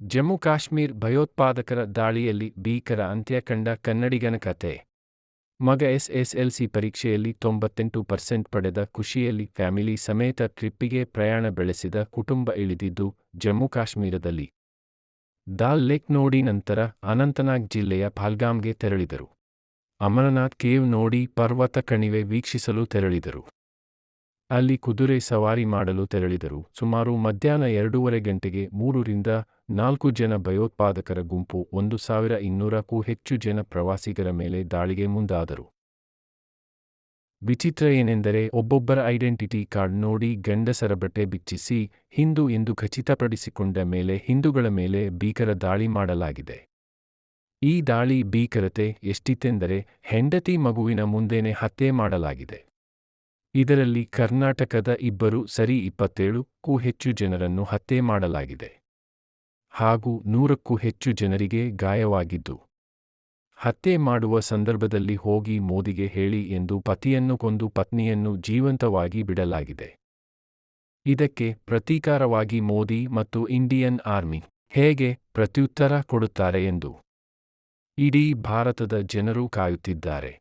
ಜಮ್ಮು ಕಾಶ್ಮೀರ್ ಭಯೋತ್ಪಾದಕರ ದಾಳಿಯಲ್ಲಿ ಭೀಕರ ಅಂತ್ಯ ಕಂಡ ಕನ್ನಡಿಗನ ಕತೆ. ಮಗ ಎಸ್ಎಸ್ಎಲ್ಸಿ ಪರೀಕ್ಷೆಯಲ್ಲಿ ತೊಂಬತ್ತೆಂಟು ಪರ್ಸೆಂಟ್ ಪಡೆದ ಖುಷಿಯಲ್ಲಿ ಫ್ಯಾಮಿಲಿ ಸಮೇತ ಟ್ರಿಪ್ಪಿಗೆ ಪ್ರಯಾಣ ಬೆಳೆಸಿದ ಕುಟುಂಬ ಇಳಿದಿದ್ದು ಜಮ್ಮು ಕಾಶ್ಮೀರದಲ್ಲಿ. ದಾಲ್ ಲೇಕ್ ನೋಡಿ ನಂತರ ಅನಂತನಾಗ್ ಜಿಲ್ಲೆಯ ಪಾಲ್ಗಾಮ್ಗೆ ತೆರಳಿದರು. ಅಮರನಾಥ್ ಕೇವ್ ನೋಡಿ ಪರ್ವತ ಕಣಿವೆ ವೀಕ್ಷಿಸಲು ತೆರಳಿದರು. ಅಲ್ಲಿ ಕುದುರೆ ಸವಾರಿ ಮಾಡಲು ತೆರಳಿದರು. ಸುಮಾರು ಮಧ್ಯಾಹ್ನ ಎರಡೂವರೆ ಗಂಟೆಗೆ ಮೂರರಿಂದ ನಾಲ್ಕು ಜನ ಭಯೋತ್ಪಾದಕರ ಗುಂಪು ಒಂದು ಸಾವಿರ ಇನ್ನೂರಕ್ಕೂ ಹೆಚ್ಚು ಜನ ಪ್ರವಾಸಿಗರ ಮೇಲೆ ದಾಳಿಗೆ ಮುಂದಾದರು. ವಿಚಿತ್ರ ಏನೆಂದರೆ ಒಬ್ಬೊಬ್ಬರ ಐಡೆಂಟಿಟಿ ಕಾರ್ಡ್ ನೋಡಿ ಗಂಡಸರ ಬಟ್ಟೆ ಬಿಚ್ಚಿಸಿ ಹಿಂದೂ ಎಂದು ಖಚಿತಪಡಿಸಿಕೊಂಡ ಮೇಲೆ ಹಿಂದೂಗಳ ಮೇಲೆ ಭೀಕರ ದಾಳಿ ಮಾಡಲಾಗಿದೆ. ಈ ದಾಳಿ ಭೀಕರತೆ ಎಷ್ಟಿತೆಂದರೆ ಹೆಂಡತಿ ಮಗುವಿನ ಮುಂದೇನೆ ಹತ್ಯೆ ಮಾಡಲಾಗಿದೆ. ಇದರಲ್ಲಿ ಕರ್ನಾಟಕದ ಇಬ್ಬರು ಸರಿ ಇಪ್ಪತ್ತೇಳುಕ್ಕೂ ಹೆಚ್ಚು ಜನರನ್ನು ಹತ್ಯೆ ಮಾಡಲಾಗಿದೆ. ಹಾಗೂ ನೂರಕ್ಕೂ ಹೆಚ್ಚು ಜನರಿಗೆ ಗಾಯವಾಗಿದ್ದು. ಹತ್ಯೆ ಮಾಡುವ ಸಂದರ್ಭದಲ್ಲಿ ಹೋಗಿ ಮೋದಿಗೆ ಹೇಳಿ ಎಂದು ಪತಿಯನ್ನು ಕೊಂದು ಪತ್ನಿಯನ್ನು ಜೀವಂತವಾಗಿ ಬಿಡಲಾಗಿದೆ. ಇದಕ್ಕೆ ಪ್ರತೀಕಾರವಾಗಿ ಮೋದಿ ಮತ್ತು ಇಂಡಿಯನ್ ಆರ್ಮಿ ಹೇಗೆ ಪ್ರತ್ಯುತ್ತರ ಕೊಡುತ್ತಾರೆ ಎಂದು ಇಡೀ ಭಾರತದ ಜನರು ಕಾಯುತ್ತಿದ್ದಾರೆ.